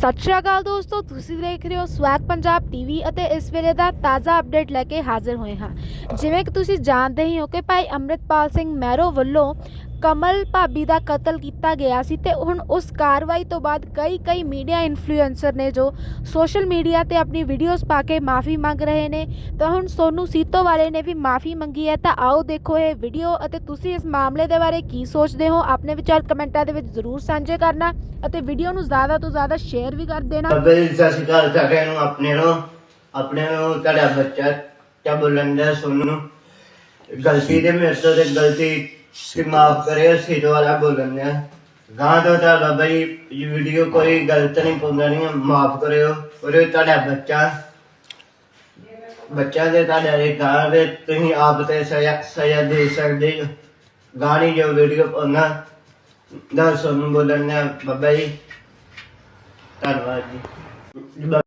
ਸਤਿ ਸ਼੍ਰੀ ਅਕਾਲ ਦੋਸਤੋ, ਤੁਸੀਂ ਦੇਖ ਰਹੇ ਹੋ ਸਵੈਗ ਪੰਜਾਬ ਟੀਵੀ ਅਤੇ ਇਸ ਵੇਲੇ ਦਾ ਤਾਜ਼ਾ ਅਪਡੇਟ ਲੈ ਕੇ ਹਾਜ਼ਰ ਹੋਏ ਹਾਂ। ਜਿਵੇਂ ਕਿ ਤੁਸੀਂ ਜਾਣਦੇ ਹੀ ਹੋ ਕਿ ਭਾਈ ਅੰਮ੍ਰਿਤਪਾਲ ਸਿੰਘ ਮਹਿਰੋ ਵੱਲੋਂ ਕਮਲ ਭਾਬੀ ਦਾ ਕਤਲ ਕੀਤਾ ਗਿਆ ਸੀ ਤੇ ਹੁਣ ਉਸ ਕਾਰਵਾਈ ਤੋਂ ਬਾਅਦ ਕਈ ਕਈ ਮੀਡੀਆ ਇਨਫਲੂਐਂਸਰ ਨੇ ਜੋ ਸੋਸ਼ਲ ਮੀਡੀਆ ਤੇ ਆਪਣੀ ਵੀਡੀਓਜ਼ ਪਾ ਕੇ ਮਾਫੀ ਮੰਗ ਰਹੇ ਨੇ, ਤਾਂ ਹੁਣ ਸੋਨੂ ਸੀਤੋ ਵਾਲੇ ਨੇ ਵੀ ਮਾਫੀ ਮੰਗੀ ਹੈ, ਤਾਂ ਆਓ ਦੇਖੋ ਇਹ ਵੀਡੀਓ ਅਤੇ ਤੁਸੀਂ ਇਸ ਮਾਮਲੇ ਦੇ ਬਾਰੇ ਕੀ ਸੋਚਦੇ ਹੋ? ਆਪਣੇ ਵਿਚਾਰ ਕਮੈਂਟਾਂ ਦੇ ਵਿੱਚ ਜ਼ਰੂਰ ਸਾਂਝੇ ਕਰਨਾ ਅਤੇ ਵੀਡੀਓ ਨੂੰ ਜ਼ਿਆਦਾ ਤੋਂ ਜ਼ਿਆਦਾ ਸ਼ੇਅਰ ਵੀ ਕਰ ਦੇਣਾ। ਬਾਬਾ ਜੀ, ਸਤਿ ਸ਼੍ਰੀ ਅਕਾਲ, ਸਾਰਿਆਂ ਨੂੰ, ਆਪਣੇ ਨੂੰ ਆਪਣੇ ਨੂੰ, ਤੁਹਾਡਾ ਬੱਚਾ ਕਿਆ ਬੋਲਣ ਦਾ ਸੁਣ ਨੂੰ ਗਲਤੀ ਦੇ ਮੇਰੇ ਤੋਂ ਤੇ ਗਲਤੀ ਤੇ ਮਾਫ ਕਰਿਓ ਸਿੱਧ ਵਾਲਾ ਬੋਲਣ ਦਾ ਗਾਂ ਤੋਂ ਤਾਂ ਬਾਬਾ ਵੀਡੀਓ ਕੋਈ ਗਲਤ ਨਹੀਂ ਪਾਉਂਦਾ ਮਾਫ ਕਰਿਓ। ਔਰ ਤੁਹਾਡਾ ਬੱਚਾ। ਬੱਚਾ ਦੇ ਤੁਹਾਡੇ ਇਹ ਗਾਂ ਦੇ ਤੁਸੀਂ ਆਪ ਤੇ ਸਜ਼ਾ ਸਜ਼ਾ ਦੇ ਸਕਦੇ ਹੋ। ਗਾਣੀ ਜੋ ਵੀਡੀਓ ਪਾਉਣਾ ਦਾ ਬੋਲਣ ਦਾ ਬਾਬਾ ਜੀ, ਧੰਨਵਾਦ ਜੀ।